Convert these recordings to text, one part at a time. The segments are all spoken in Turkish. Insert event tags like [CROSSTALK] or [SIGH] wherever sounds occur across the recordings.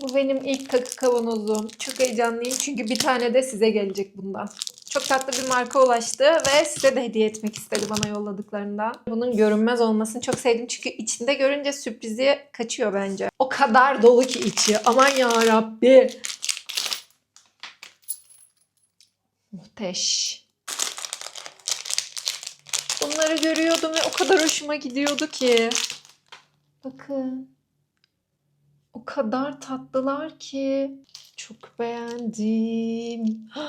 Bu benim ilk takı kavanozum. Çok heyecanlıyım çünkü bir tane de size gelecek bundan. Çok tatlı bir marka ulaştı ve size de hediye etmek istedi bana yolladıklarından. Bunun görünmez olmasını çok sevdim çünkü içinde görünce sürprizi kaçıyor bence. O kadar dolu ki içi. Aman ya Rabbi. Muhteş. Bunları görüyordum ve o kadar hoşuma gidiyordu ki. Bakın. O kadar tatlılar ki. Çok beğendim. [GASPS]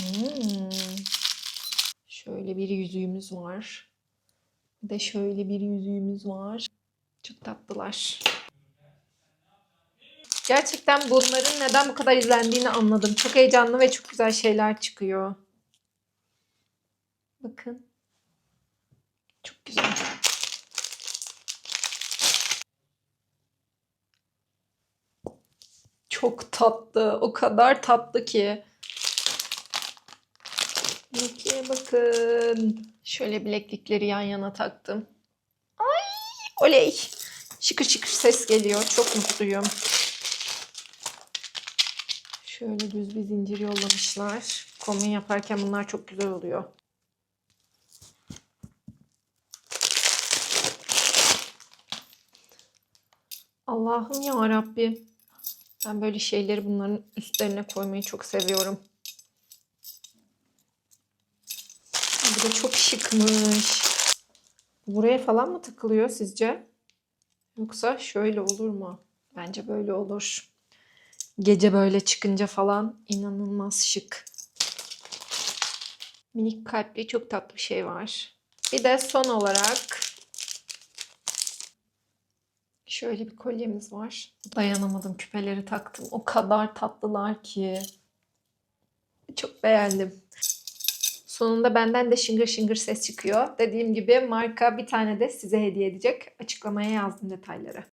Hmm. Şöyle bir yüzüğümüz var. Bir de şöyle bir yüzüğümüz var. Çok tatlılar. Gerçekten bunların neden bu kadar izlendiğini anladım. Çok heyecanlı ve çok güzel şeyler çıkıyor. Bakın. Çok güzel. Çok tatlı. O kadar tatlı ki. Mickey'e bakın. Şöyle bileklikleri yan yana taktım. Ay oley. Şıkır şıkır ses geliyor. Çok mutluyum. Şöyle düz bir zincir yollamışlar. Kombin yaparken bunlar çok güzel oluyor. Allah'ım ya Rabbi. Ben böyle şeyleri bunların üstlerine koymayı çok seviyorum. Bu da çok şıkmış. Buraya falan mı takılıyor sizce? Yoksa şöyle olur mu? Bence böyle olur. Gece böyle çıkınca falan inanılmaz şık. Minik kalpli çok tatlı bir şey var. Bir de son olarak şöyle bir kolyemiz var. Dayanamadım küpeleri taktım. O kadar tatlılar ki. Çok beğendim. Sonunda benden de şıngır şıngır ses çıkıyor. Dediğim gibi marka bir tane de size hediye edecek. Açıklamaya yazdım detayları.